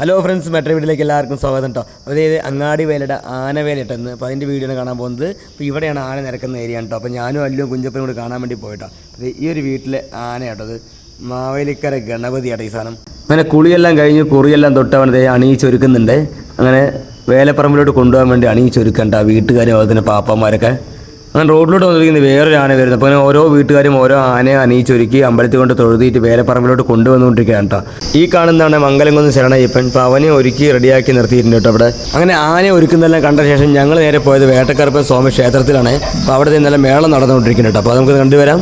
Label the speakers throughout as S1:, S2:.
S1: Hello friends metro വീട്ടിലേക്ക് എല്ലാവർക്കും സ്വാഗതം കേട്ടോ അതായത് അങ്ങാടി വേലയുടെ ആനവേല ഇട്ടെന്ന് അപ്പോൾ അതിന്റെ വീഡിയോ കാണാൻ പോകുന്നത്. അപ്പോൾ ഇവിടെയാണ് ആന നിരക്കുന്ന ഏരിയ കേട്ടോ അപ്പോൾ ഞാനും അല്ലും കുഞ്ചപ്പനും കൂടി കാണാൻ വേണ്ടി പോയിട്ടോ. അപ്പോൾ ഈ ഒരു വീട്ടിലെ ആന കേട്ടോ അത് മാവേലിക്കര ഗണപതി ആട്ടോ ഈ സാധനം. അങ്ങനെ കുളിയെല്ലാം കഴിഞ്ഞ് കുറിയെല്ലാം തൊട്ട് ദേ അണിയിച്ചൊരുക്കുന്നുണ്ട് അങ്ങനെ വേലപ്പറമ്പിലോട്ട് കൊണ്ടുപോകാൻ വേണ്ടി അണിയിച്ചൊരുക്കണ്ട വീട്ടുകാരും അതുപോലെ തന്നെ പാപ്പന്മാരൊക്കെ. അങ്ങനെ റോഡിലോട്ട് വന്നിരിക്കുന്നത് വേറൊരു ആന വരുന്നത് അപ്പോൾ അങ്ങനെ ഓരോ വീട്ടുകാരും ഓരോ ആനയെ അണിയിച്ചൊരുക്കി അമ്പലത്തിൽ കൊണ്ട് തൊഴുതിയിട്ട് വേറെ പറമ്പിലോട്ട് കൊണ്ടുവന്നുകൊണ്ടിരിക്കുകയാണ് കേട്ടോ. ഈ കാണുന്നതാണ് മംഗലംകുന്ന് ശരണയ്യപ്പൻ അപ്പോൾ അവനെ ഒരുക്കി റെഡിയാക്കി നിർത്തിയിട്ടുണ്ട് കേട്ടോ അവിടെ അങ്ങനെ ആനയെ ഒരുക്കുന്നതെല്ലാം കണ്ട ശേഷം ഞങ്ങൾ നേരെ പോയത് വേട്ടക്കറുപ്പൻ സ്വാമി ക്ഷേത്രത്തിലാണ്. അപ്പോൾ അവിടെ നിന്നെല്ലാം മേളം നടന്നുകൊണ്ടിരിക്കുന്നുണ്ട് അപ്പോൾ നമുക്ക് കണ്ടുവരാം.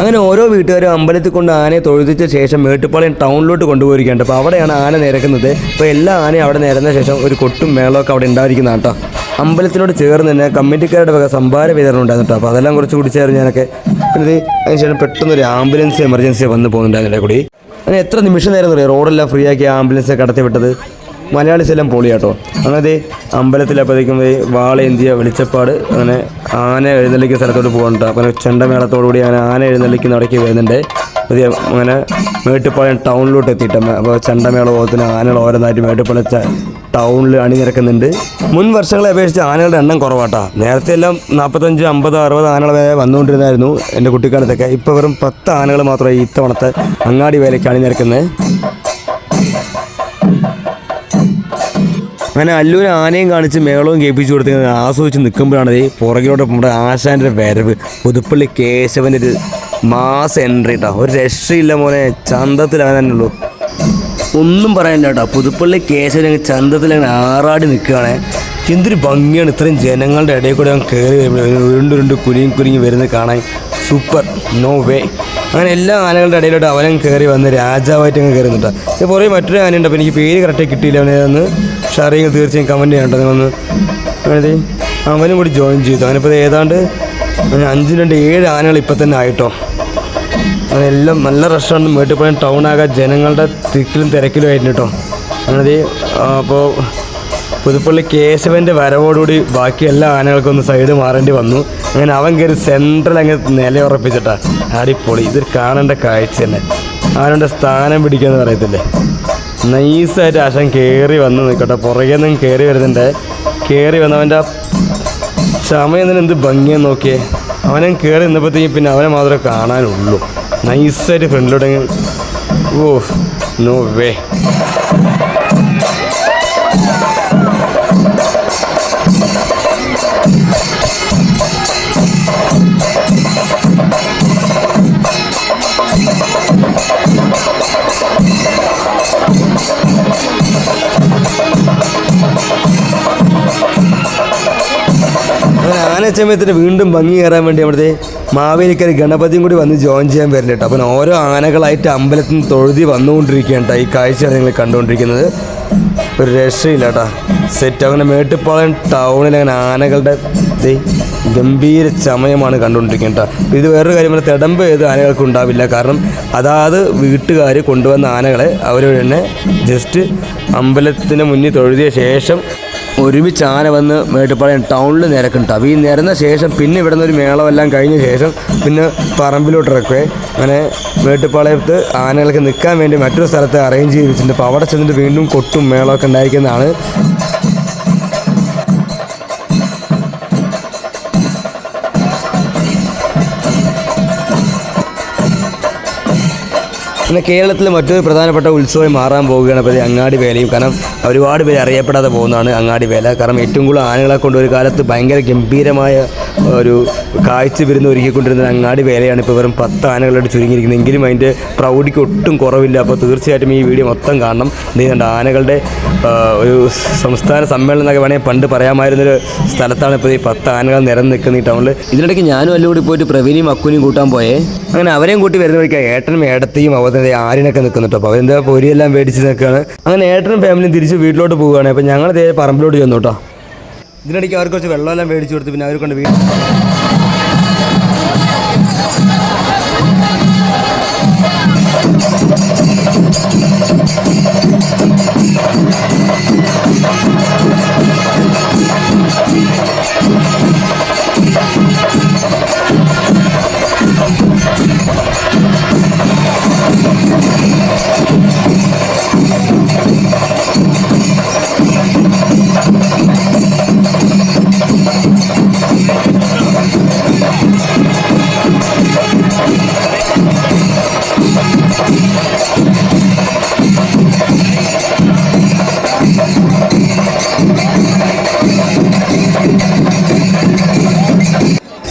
S1: അങ്ങനെ ഓരോ വീട്ടുകാരും അമ്പലത്തിൽ കൊണ്ട് ആനയെ തൊഴുതിച്ച ശേഷം മേട്ടുപ്പാളയം ടൗണിലോട്ട് കൊണ്ടുപോയിരിക്കുകയാണ്. അപ്പോൾ അവിടെയാണ് ആന നിരക്കുന്നത്. അപ്പോൾ എല്ലാ ആനയും അവിടെ നിരന്ന ശേഷം ഒരു കൊട്ടും മേളമൊക്കെ അവിടെ ഉണ്ടായിരിക്കുന്നതാണ് കേട്ടോ. അമ്പലത്തിനോട് ചേർന്ന് തന്നെ കമ്മിറ്റിക്കാരുടെ വക സംഭാര വിതരണം ഉണ്ടായിരുന്നു അപ്പോൾ അതെല്ലാം കുറച്ച് കൂടി ചേർന്ന് ഞാനൊക്കെ പിന്നെ അതിനുശേഷം പെട്ടെന്ന് ഒരു ആംബുലൻസ് എമർജൻസി വന്ന് പോകുന്നുണ്ടായിരുന്നില്ല കൂടി? അങ്ങനെ എത്ര നിമിഷം നേരം അറിയാം? റോഡെല്ലാം ഫ്രീ ആക്കി ആംബുലൻസ് കടത്തി വിട്ടത് മലയാളീസ് എല്ലാം പൊളി കേട്ടോ അങ്ങനെ അമ്പലത്തിലപ്പോഴേക്കും വാളേന്തിയ വെളിച്ചപ്പാട് അങ്ങനെ ആന എഴുന്നള്ളിക്ക് സ്ഥലത്തോട്ട് പോകുന്നുണ്ട് അങ്ങനെ ചെണ്ടമേളത്തോടുകൂടി അങ്ങനെ ആന എഴുന്നള്ളിക്ക് നടക്കി വരുന്നുണ്ട്. പുതിയ അങ്ങനെ മേട്ടുപ്പാളയം ടൗണിലോട്ട് എത്തിയിട്ട് അപ്പോൾ ചെണ്ടമേള പോകത്തിന് ആനകൾ ഓരോന്നായിട്ട് മേട്ടുപ്പാളയം ടൗണിൽ അണിനിരക്കുന്നുണ്ട്. മുൻ വർഷങ്ങളെ അപേക്ഷിച്ച് ആനകളുടെ എണ്ണം കുറവാട്ടാ. നേരത്തെ എല്ലാം നാൽപ്പത്തഞ്ച് അമ്പത് അറുപത് ആനകൾ വരെ വന്നുകൊണ്ടിരുന്നായിരുന്നു എന്റെ കുട്ടിക്കാലത്തൊക്കെ. ഇപ്പോൾ വെറും പത്ത് ആനകൾ മാത്രമേ ഇത്തവണത്തെ അങ്ങാടി വേലയ്ക്ക് അണിനിരക്കുന്നത് അങ്ങനെ അല്ലൂർ ആനയും കാണിച്ച് മേളവും കേൾപ്പിച്ചു കൊടുത്ത് ആസ്വദിച്ച് നിൽക്കുമ്പോഴാണ് ഈ പുറകിലോട്ട് നമ്മുടെ ആശാന്റെ വരവ്. പുതുപ്പള്ളി കേശവന്റെ ഒരു മാസ് എൻട്രി കേട്ടോ ഒരു രക്ഷയില്ല മോനെ ഉള്ളൂ. ഒന്നും പറയാനില്ല കേട്ടോ. പുതുപ്പള്ളി കേശവൻ അങ്ങ് ചന്തത്തിൽ അങ്ങനെ ആറാടി നിൽക്കുകയാണേ. എന്തൊരു ഭംഗിയാണ് ഇത്രയും ജനങ്ങളുടെ ഇടയിൽ കൂടെ അവൻ കയറി വരുമ്പോൾ ഉരുണ്ട് കുലുങ്ങി കുലുങ്ങി വരുന്നത് കാണാൻ സൂപ്പർ. നോ വേ അങ്ങനെ എല്ലാ ആനകളുടെ ഇടയിലോട്ട് അവനും കയറി വന്ന് രാജാവായിട്ട് അങ്ങ് കയറി ഇത് കുറേ മറ്റൊരു ആനയുണ്ട് അപ്പോൾ എനിക്ക് പേര് കറക്റ്റായി കിട്ടിയില്ല അവനെ. ഒന്ന് ചെയ്യുക തീർച്ചയായും കമന്റ് ചെയ്യണ്ട നിങ്ങളൊന്ന് അതായത് അവനും കൂടി ജോയിൻ ചെയ്തു. അവനിപ്പോൾ ഏതാണ്ട് അഞ്ച് രണ്ട് ഏഴ് ആനകൾ ഇപ്പം തന്നെ ആയിട്ടോ. എല്ലാം നല്ല റെസ്റ്റോറന്റ് ടൗൺ ആകെ ജനങ്ങളുടെ തിക്കിലും തിരക്കിലും ആയിരുന്നു കേട്ടോ. അപ്പോൾ പുതുപ്പള്ളി കേശവന്റെ വരവോടുകൂടി ബാക്കി എല്ലാ ആനകൾക്കും ഒന്ന് സൈഡ് മാറേണ്ടി വന്നു. അങ്ങനെ അവൻ കയറി സെൻട്രൽ അങ്ങ് നിലയുറപ്പിച്ചിട്ടാ. അടിപൊളി. ഇതൊരു കാണേണ്ട കാഴ്ച തന്നെ. ആനയുടെ സ്ഥാനം പിടിക്കുക എന്ന് പറയത്തില്ലേ? നൈസായിട്ട് ആശാൻ കയറി വന്ന് നിൽക്കട്ടെ പുറകെ നിന്നും കയറി വരുന്നുണ്ട്. കയറി വന്നവന്റെ സമയം എന്ത് ഭംഗിയെന്ന് നോക്കിയേ. അവനെ കയറി നിന്നപ്പോഴത്തേക്കും പിന്നെ അവനെ മാത്രമേ കാണാനുള്ളൂ. നൈസായിട്ട് ഫ്രണ്ടിലോട്ടെങ്കിൽ ഓ നോ വേ ആനച്ചമയത്തിന് വീണ്ടും ഭംഗി കയറാൻ വേണ്ടി അവിടുത്തെ മാവേലിക്കര ഗണപതിയും കൂടി വന്ന് ജോയിൻ ചെയ്യാൻ വരുന്നുണ്ട് കേട്ടോ അപ്പം ഓരോ ആനകളായിട്ട് അമ്പലത്തിൽ നിന്ന് തൊഴുതി വന്നുകൊണ്ടിരിക്കുകയാണ് കേട്ടോ ഈ കാഴ്ചയാണ് നിങ്ങൾ കണ്ടുകൊണ്ടിരിക്കുന്നത്. ഒരു രക്ഷയില്ല കേട്ടോ സെറ്റ് അങ്ങനെ മേട്ടുപ്പാളയം ടൗണിൽ അങ്ങനെ ആനകളുടെ ഗംഭീര ചമയമാണ് കണ്ടുകൊണ്ടിരിക്കുന്നത് കേട്ടോ ഇത് വേറൊരു കാര്യം പറഞ്ഞാൽ തിടമ്പ് ഏത് ആനകൾക്ക് ഉണ്ടാവില്ല. കാരണം അതാത് വീട്ടുകാർ കൊണ്ടുവന്ന ആനകളെ അവർ തന്നെ ജസ്റ്റ് അമ്പലത്തിന് മുന്നിൽ തൊഴുതിയ ശേഷം ഒരുമിച്ച് ആന വന്ന് മേട്ടുപ്പാളയം ടൗണിൽ നിരക്കുണ്ടാവും. ഈ നിരന്ന ശേഷം പിന്നെ ഇവിടെ നിന്ന് ഒരു മേളമെല്ലാം കഴിഞ്ഞ ശേഷം പിന്നെ പറമ്പിലോട്ട് ഇറക്കുവേ. അങ്ങനെ മേട്ടുപ്പാളയത്ത് ആനകൾക്ക് നിൽക്കാൻ വേണ്ടി മറ്റൊരു സ്ഥലത്ത് അറേഞ്ച് ചെയ്തിട്ടുണ്ട് അപ്പോൾ അവിടെ ചെന്നിട്ട് വീണ്ടും കൊട്ടും മേളമൊക്കെ ഉണ്ടായിരിക്കുന്നതാണ്. പിന്നെ കേരളത്തിലെ മറ്റൊരു പ്രധാനപ്പെട്ട ഉത്സവമായി മാറാൻ പോവുകയാണ് പ്രതി അങ്ങാടി വേലയും. കാരണം ഒരുപാട് പേര് അറിയപ്പെടാതെ പോകുന്നതാണ് അങ്ങാടി വേല. കാരണം ഏറ്റവും കൂടുതൽ ആനകളെ കൊണ്ട് ഒരു കാലത്ത് ഭയങ്കര ഗംഭീരമായ ഒരു കാഴ്ച വിരുന്ന് ഒരുക്കിക്കൊണ്ടിരുന്ന ഒരു അങ്ങാടി വേലയാണ് ഇപ്പോൾ വെറും പത്ത് ആനകളായിട്ട് ചുരുങ്ങിയിരിക്കുന്നത്. എങ്കിലും അതിന്റെ പ്രൗഢിക്ക് ഒട്ടും കുറവില്ല. അപ്പോൾ തീർച്ചയായിട്ടും ഈ വീഡിയോ മൊത്തം കാണണം. എന്ത് ആനകളുടെ ഒരു സംസ്ഥാന സമ്മേളനം എന്നൊക്കെ വേണമെങ്കിൽ പണ്ട് പറയാമായിരുന്നൊരു സ്ഥലത്താണ് ഇപ്പോൾ ഈ പത്ത് ആനകൾ നിരന്ന് നിൽക്കുന്ന ഈ ടൗണിൽ ഇതിനിടയ്ക്ക് ഞാനും എല്ലാം കൂടി പോയിട്ട് പ്രവീണിയും അക്കുനിയും കൂട്ടാൻ പോയേ. അങ്ങനെ അവരെയും കൂട്ടി വരുന്ന വഴിക്ക് ഏട്ടനും ഏടത്തെയും അവരുടെ ആരിനൊക്കെ നിൽക്കുന്നുട്ടോ അപ്പോൾ അവരെന്താ പൊരിയെല്ലാം മേടിച്ച് നിൽക്കുകയാണ് അങ്ങനെ ഏട്ടനും ഫാമിലിയും തിരിച്ച് വീട്ടിലോട്ട് പോവുകയാണ്. അപ്പോൾ ഞങ്ങൾ പറമ്പിലോട്ട് ചെന്നു കേട്ടോ. ഇതിനിടയ്ക്ക് അവർക്ക് കുറച്ച് വെള്ളമെല്ലാം മേടിച്ച് കൊടുത്ത് പിന്നെ അവർ കൊണ്ട് വീട്ടിൽ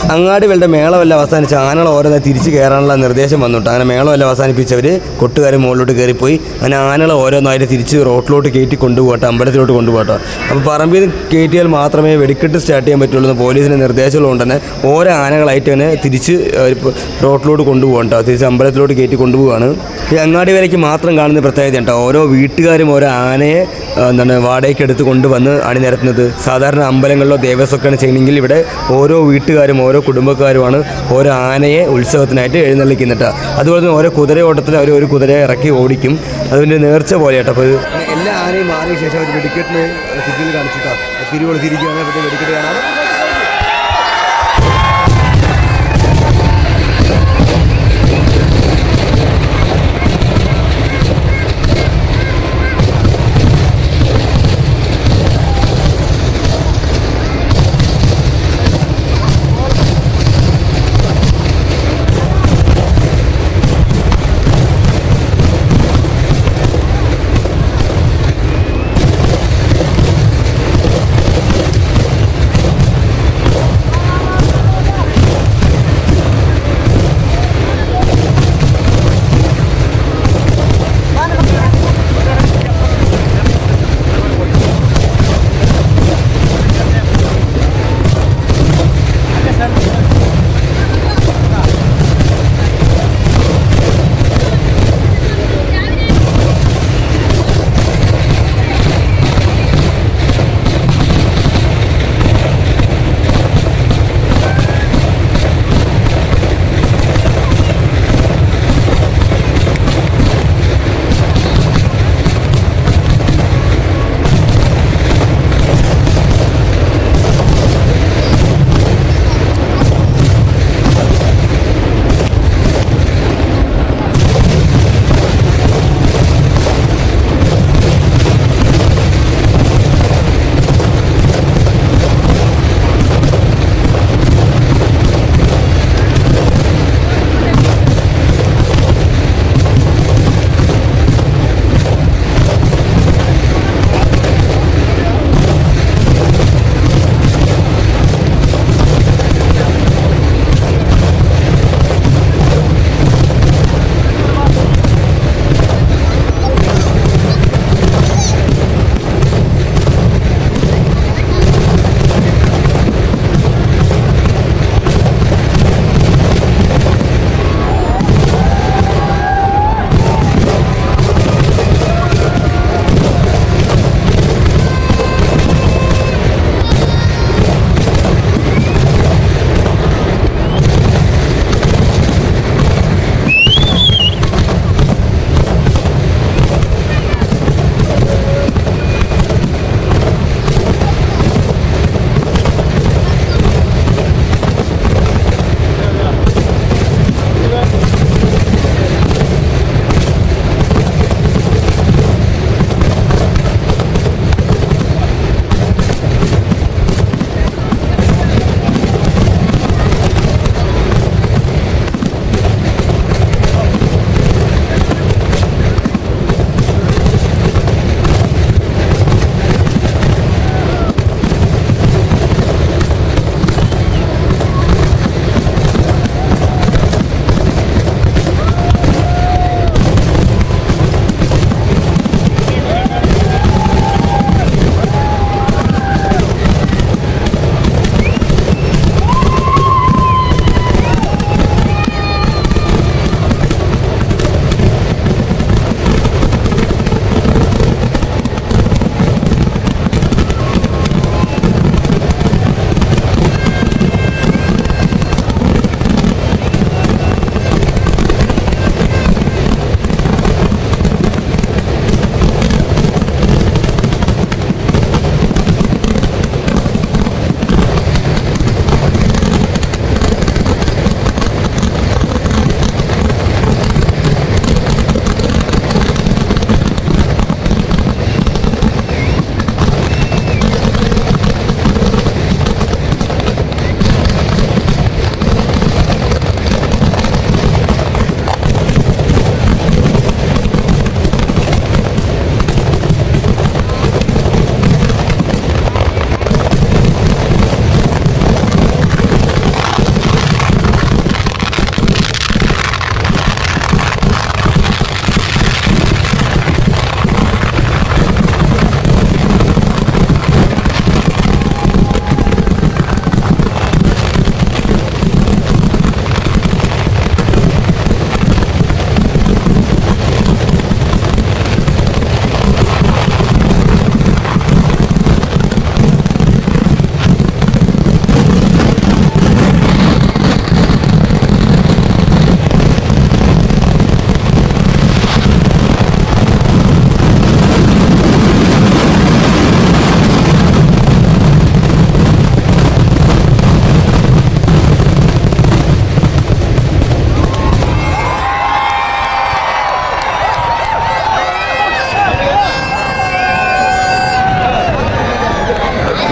S1: അങ്ങാടി മേളമല്ല അവസാനിച്ച് ആനകൾ ഓരോന്നെ തിരിച്ച് കയറാനുള്ള നിർദ്ദേശം വന്നിട്ട് അങ്ങനെ മേളമല്ല അവസാനിപ്പിച്ചവർ കൊട്ടുകാർ മുകളിലോട്ട് കയറിപ്പോയി അങ്ങനെ ആനകൾ ഓരോന്നായിട്ട് തിരിച്ച് റോട്ടിലോട്ട് കയറ്റി കൊണ്ടുപോകട്ടെ അമ്പലത്തിലോട്ട് കൊണ്ടുപോകട്ടെ അപ്പോൾ പറമ്പിൽ കയറ്റിയാൽ മാത്രമേ വെടിക്കെട്ട് സ്റ്റാർട്ട് ചെയ്യാൻ പറ്റുള്ളൂ എന്ന് പോലീസിന്റെ നിർദ്ദേശമുള്ളതുകൊണ്ട് തന്നെ ഓരോ ആനകളായിട്ട് തന്നെ തിരിച്ച് റോട്ടിലോട്ട് കൊണ്ടുപോകണ്ട തിരിച്ച് അമ്പലത്തിലോട്ട് കയറ്റി കൊണ്ടുപോവാണ് ഈ അങ്ങാടി വരയ്ക്ക് മാത്രം കാണുന്ന പ്രത്യേകത കേട്ടോ ഓരോ വീട്ടുകാരും ഓരോ ആനയെ എന്താണ് വാടകയ്ക്ക് എടുത്ത് കൊണ്ടുവന്ന് അണിനിരത്തുന്നത്. സാധാരണ അമ്പലങ്ങളിലോ ദേവസ്വമൊക്കെയാണ് ചെയ്യണമെങ്കിൽ ഇവിടെ ഓരോ വീട്ടുകാരും ഓരോ കുടുംബക്കാരുമാണ് ഓരോ ആനയെ ഉത്സവത്തിനായിട്ട് എഴുന്നള്ളിക്കുന്നിട്ട് അതുപോലെ തന്നെ ഓരോ കുതിരയോട്ടത്തിൽ അവർ ഒരു കുതിരയെ ഇറക്കി ഓടിക്കും. അതിന്റെ നേർച്ച പോലെ കേട്ടോ. അപ്പോൾ എല്ലാ ആനയും മാറിയ ശേഷം അവർ വെടിക്കെട്ടിന് കാണിച്ചിട്ടാണ് കാണിച്ചിട്ടാ. തിരുവോൾ തിരിക്കുകയാണ് വെടിക്കെട്ട് കാണാം.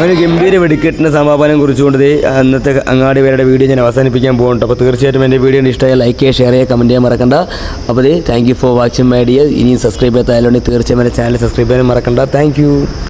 S1: അങ്ങനെ ഗംഭീര വെടിക്കെട്ടിന് സമാപനം കുറിച്ചുകൊണ്ട് അന്നത്തെ അങ്ങാടി പേരുടെ വീഡിയോ ഞാൻ അവസാനിപ്പിക്കാൻ പോകുന്നുണ്ട്. അപ്പോൾ തീർച്ചയായിട്ടും എന്റെ വീഡിയോ ഇഷ്ടമായ ലൈക്ക് ചെയ്യുക ഷെയർ ചെയ്യുക കമന്റ് ചെയ്യാൻ മറക്കണ്ട. അപ്പോൾ ദേ thank you for watching my dear ഇനിയും സബ്സ്ക്രൈബ് ചെയ്യാത്ത ആയാലും തീർച്ചയായും എന്റെ ചാനൽ സബ്സ്ക്രൈബ് ചെയ്യാൻ മറക്കണ്ട. താങ്ക്